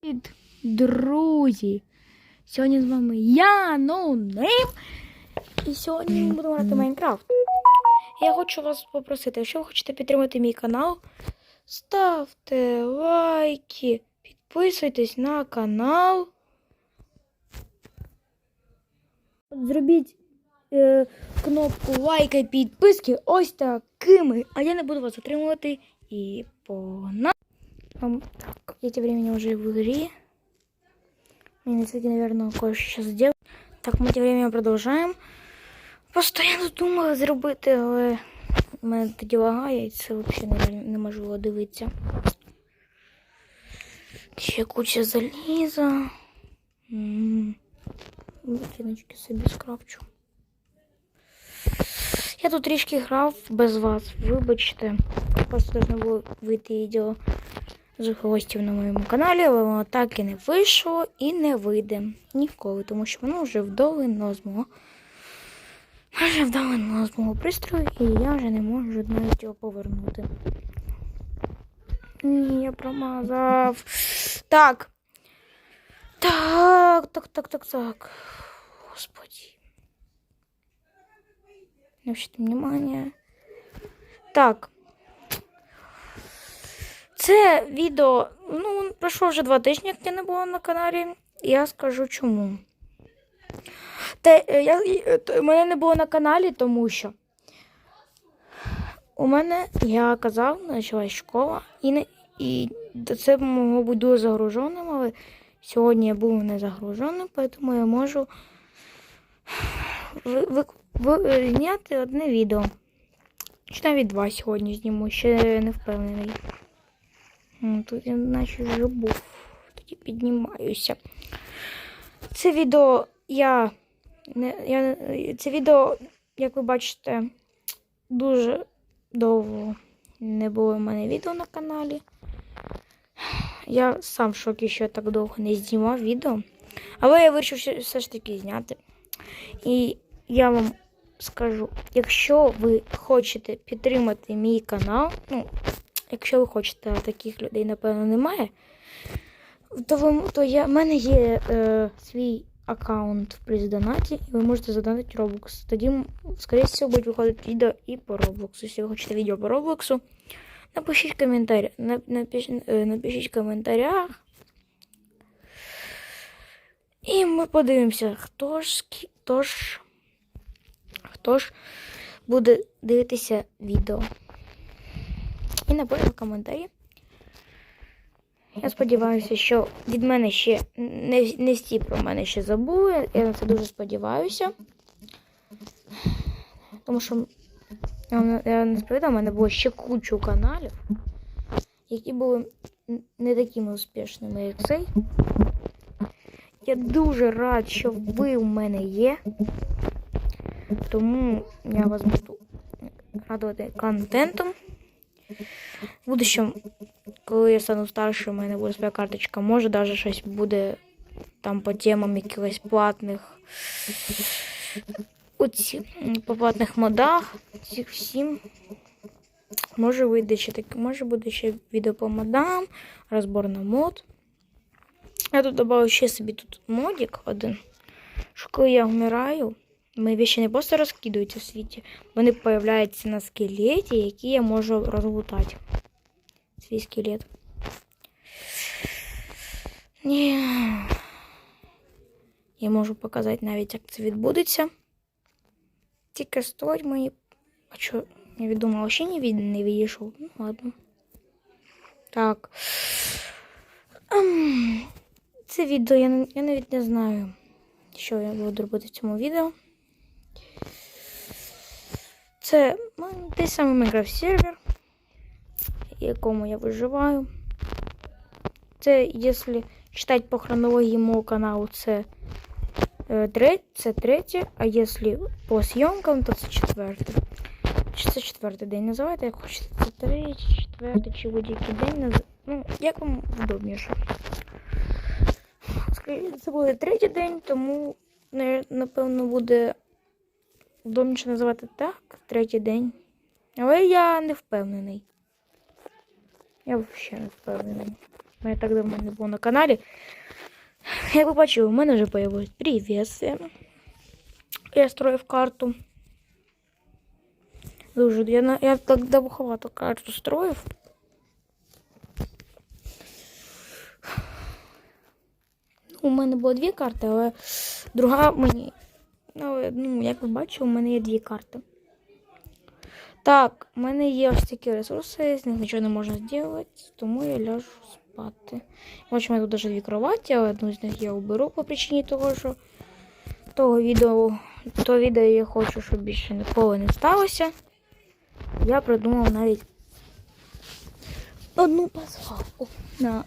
Привіт, друзі! Сьогодні з вами я, NoName. І сьогодні ми будемо грати Майнкрафт. Я хочу вас попросити, якщо ви хочете підтримати мій канал, ставте лайки, підписуйтесь на канал. Зробіть е, кнопку лайка і підписки ось такими. А я не буду вас затримувати. І погнали! Так, эти времени уже в игре. Мне, кстати, наверное, кое-что сейчас сделать. Так, ми ті время продовжаємо. Постоянно думала зробити, але в мене тоді лагає, і це взагалі нереально неможливо дивитися. Ще куча заліза. М, Ботиночки собі скрафчу. Я тут трішки грав без вас, вибачте. Просто должно було вийти відео з гостів на моєму каналі, але воно так і не вийшло і не вийде ніколи, тому що воно вже вдалено з мого. Майже вдалено з мого пристрою, і я вже не можу навіть його повернути. Ні, я промазав. Так. Так, так, так, так, так. Господи. Не обращайте внимания. Так. Це відео, ну, пройшло вже два тижні, як я не була на каналі. Я скажу чому. Те, е, я, е, мене не було на каналі, тому що у мене, я казав, почалась школа, і, не, і це могло бути дуже загруженим, але сьогодні я був не загруженим, тому я можу ви, зняти одне відео. Чи навіть два сьогодні зніму, ще не впевнений. Ну, Тут я наче вже був. Тоді піднімаюся. Це відео я, не, я. Це відео, як ви бачите, дуже довго не було в мене відео на каналі. Я сам в шокі, що я так довго не знімав відео. Але я вирішив все ж таки зняти. І я вам скажу, якщо ви хочете підтримати мій канал, ну, якщо ви хочете, таких людей, напевно, немає, то, ви, то я, в мене є е, свій аккаунт в Приздонаті, і ви можете задонати Roblox. Тоді, скоріше всього, будуть виходити відео і по Roblox. Якщо ви хочете відео по Roblox, напишіть коментарі, напиш, е, напишіть в коментарях. І ми подивимося, хто ж, хто ж, хто ж буде дивитися відео. І напишіть в коментарі. Я сподіваюся, що від мене ще не, не всі про мене ще забули. Я на це дуже сподіваюся. Тому що я, не сповідав, у мене було ще кучу каналів, які були не такими успішними, як цей. Я дуже рад, що ви в мене є. Тому я вас буду радувати контентом. В будущем, коли я стану старшим, у мене буде своя карточка, може навіть щось буде там по темам якихось платних. Оці, по платних модах. Цих всім. Може вийде ще таке, може буде ще відео по модам, розбор на мод. Я тут додав ще собі тут модик один. Що коли я вмираю, мої вещи не просто розкидаються в світі, вони появляються на скелеті, які я можу розлутати. Свій скелет. Ні. Я можу показати навіть, як це відбудеться. Тільки стоїть мені. А що, я віддумала, ще не, від... не відійшов. Ну, ладно. Так. Це відео я, я навіть не знаю, що я буду робити в цьому відео. Це ну, той самий Minecraft сервер, якому я виживаю. Це, якщо читати по хронології мого каналу, це, е, це третє, а якщо по зйомкам, то це четверте. Чи це четвертий день називайте, як хочете. Це третій, четвертий чи будь-який день. наз- Ну, як вам удобніше. Це буде третій день, тому напевно буде удобніше називати так, третій день. Але я не впевнений. Я взагалі не впевнений. Мене так давно не було на каналі. Як ви бачили, у мене вже появилось приветствие. Я строїв карту. Дуже, я, я так довговато карту строїв. У мене було дві карти, але друга мені. Ну, як ви бачили, у мене є дві карти. Так, у мене є ось такі ресурси, з них нічого не можна зробити, тому я ляжу спати. Бачу, у мене тут навіть дві кроваті, але одну з них я уберу по причині того, що того відео, то відео я хочу, щоб більше ніколи не сталося. Я придумав навіть одну пасхалку на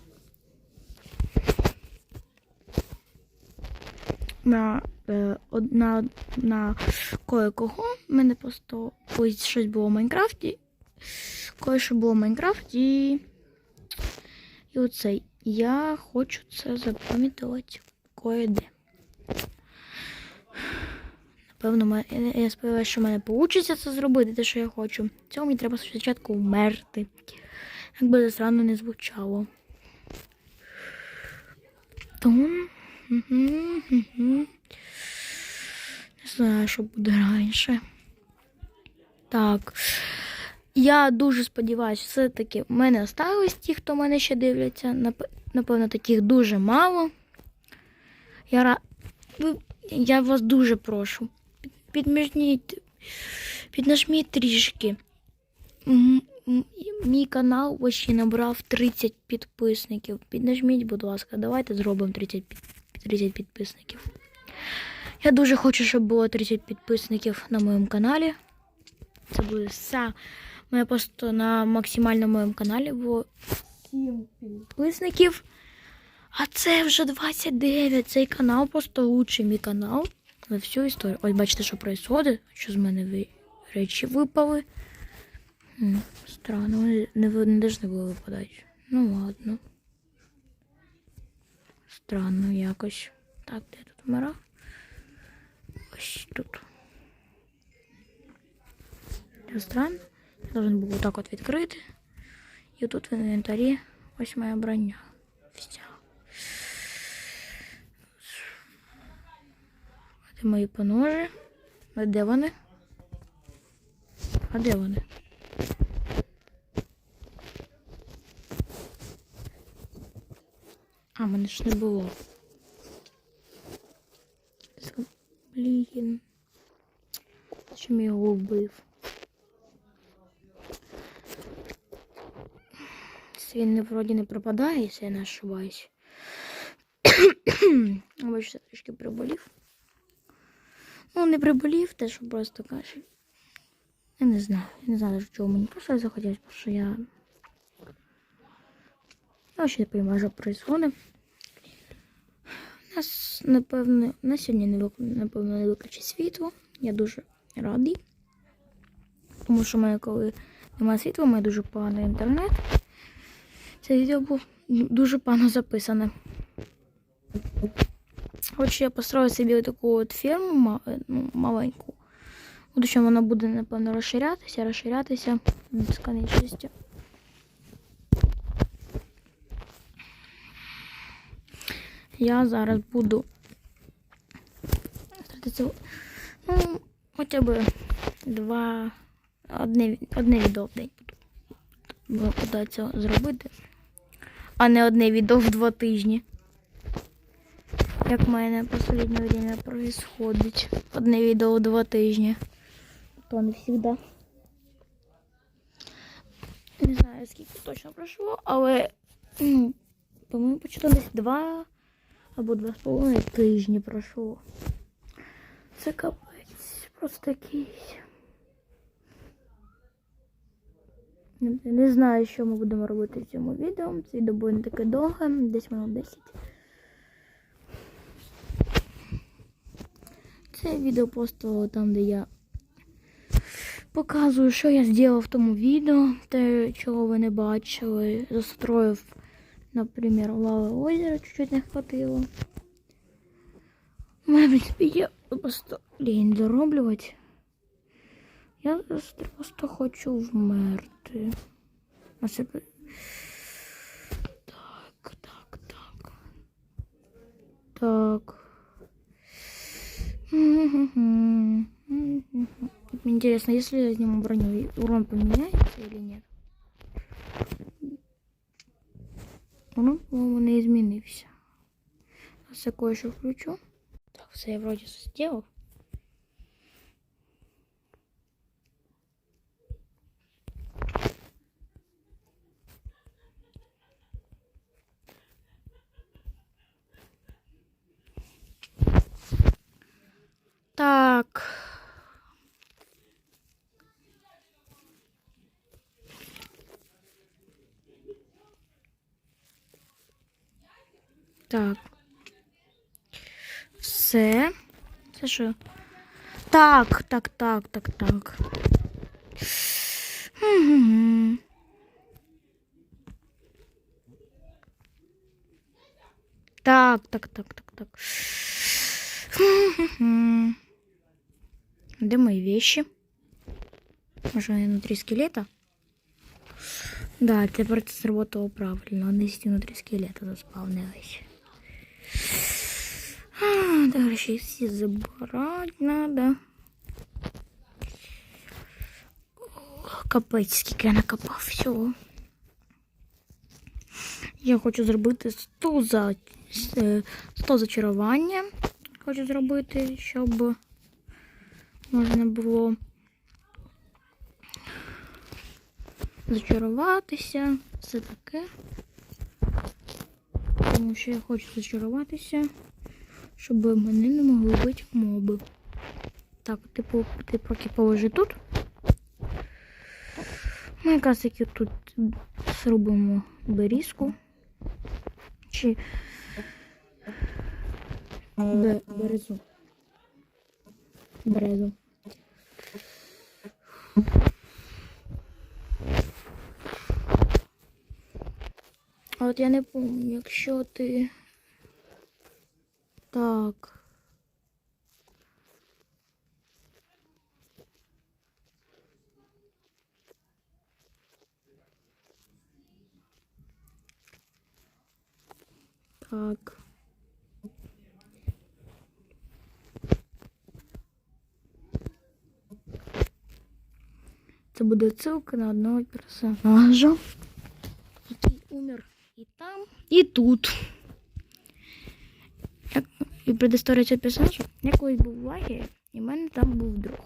на, е, од- на, на кое-кого. У мене просто колись щось було в Майнкрафті. Кое-що було в Майнкрафті. І оцей. Я хочу це запам'ятати кое-де. Напевно, я- сподіваюся, що в мене вийде це зробити, те, що я хочу. Цьому мені треба спочатку вмерти. Як би це странно не звучало. Тому. Не знаю, що буде раніше. Так. Я дуже сподіваюся, все-таки в мене остались ті, хто мене ще дивляться. Напевно, таких дуже мало. Я, я вас дуже прошу. Підміжніть, піднажміть трішки. Мій канал ось набрав 30 підписників. Піднажміть, будь ласка, давайте зробимо 30, 30 підписників. Я дуже хочу, щоб було 30 підписників на моєму каналі. Це буде все. У просто на максимальному моєму каналі було 7 підписників. А це вже 29. Цей канал просто лучший мій канал за всю історію. Ось бачите, що відбувається, що з мене речі випали. Странно, не, не должны були випадати. Ну ладно. Странно якось. Так, де тут вмирав? Ось тут. Це странно. Я должен був так от відкрити. І тут в інвентарі ось моя броня. Вся. Де мої поножі? А де вони? А де вони? А, мене ж не було. З- Блін. Чим я його вбив? Він не, вроді не пропадає, якщо я не ошибаюсь. Бачите, трішки приболів. Ну, не приболів, те, що просто кашель. Я не знаю. Я не знаю, чого мені просто захотілося, тому що я. Я ще не розумію, що відбувається. Нас, напевно, на сьогодні не вик... напевно не виключить світло. Я дуже радий. Тому що в коли немає світла, у мене дуже поганий інтернет. Це відео було дуже погано записане. Хочу я построю собі таку от ферму ну, маленьку. Буду, що вона буде, напевно, розширятися, розширятися до безконечності. Я зараз буду ну, хоча б два, одне, одне відео в день буду намагатися зробити, а не одне відео в два тижні. Як в мене в останнє время происходить. Одне відео в два тижні. То не завжди. Не знаю, скільки точно пройшло, але, по-моєму, почти десь два або два з половиною тижні пройшло. Це капець, просто якийсь. Не, знаю, що ми будемо робити в цьому відео. Це відео буде не таке довге, десь минут 10. Це відео просто там, де я показую, що я зробив в тому відео, те, чого ви не бачили. Застроїв, Например, Лава озера чуть-чуть не хватило. В принципі, я просто лінь дороблювати. Я просто хочу вмерти. А так, так, так. Так. Интересно, если я сниму броню, урон поменяется или нет? Урон, по-моему, не изменился. Сейчас я кое-что включу. Так, все я вроде сделал. Так. Так. Все. Це що? Так, так, так, так, так. Так, так, так, так, так. Мгм. Где мои вещи? Может, они внутри скелета? Да, тепер це сработало правильно. Вони всі внутрі скелета заспавнились. Далі ще всі забирати надо. Капець, скільки я накопав всього. Я хочу зробити 100 за е, 100 зачарування. Хочу зробити, щоб можна було зачаруватися, все таке. Тому що я хочу зачаруватися, щоб мене не могли бити моби. Так, типу, ти поки положи тут. Ми якраз таки тут зробимо берізку. Чи Бе- березу. Березу. От я не пам'ятаю, якщо ти. Так. Так. Це буде ссылка на одного персонажа, який умер і там, і тут. Як, і предісторія цього персонажа, я колись був в лагері, і в мене там був друг.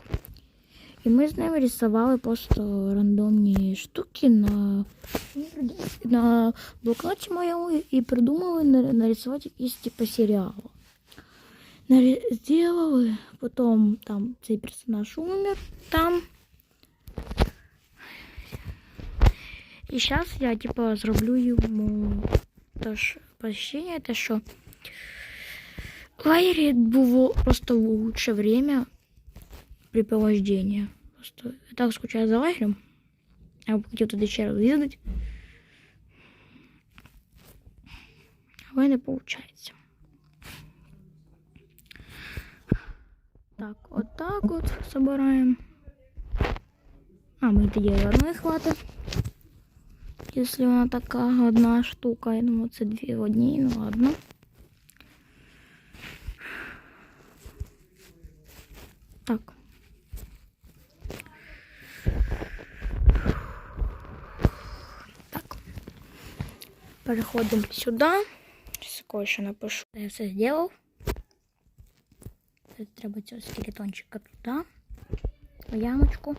І ми з ним рисували просто рандомні штуки на, на блокноті моєму і придумали на- нарисувати якийсь типу серіалу. Нарі- Сделали, потім там цей персонаж умер там. І зараз я типа зроблю йому теж посвящення, те, що в лагері було просто лучше время препровождения. Просто я так скучаю за лагерем. Я б хотів туди ще раз їздити. Але не виходить. Так, от так от собираємо. А, ми тоді одної хватить. Если вона така одна штука, я думаю, це дві в одній, ну ладно. Так. Так. Переходимо сюди. Сейчас кое-що напишу. Я все зробив. Це треба цього скелетончика туди. Ямочку.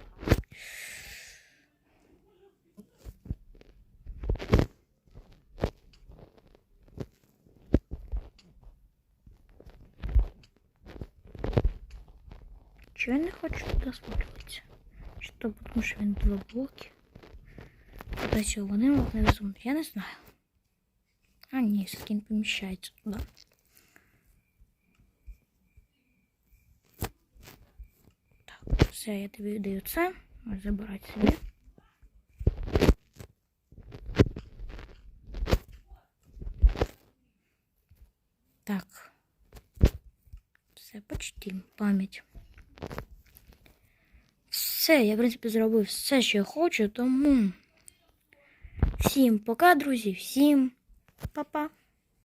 Чого я не хочу туди? Чи то тому, що він два блоки? Куди цього вони не? Я не знаю. А ні, все-таки не поміщається туди. Так, все, я тобі даю це. Забирати собі. Так. Все, почти пам'ять. Все, я, в принципі, зробив все, що я хочу, тому всім пока, друзі, всім па-па.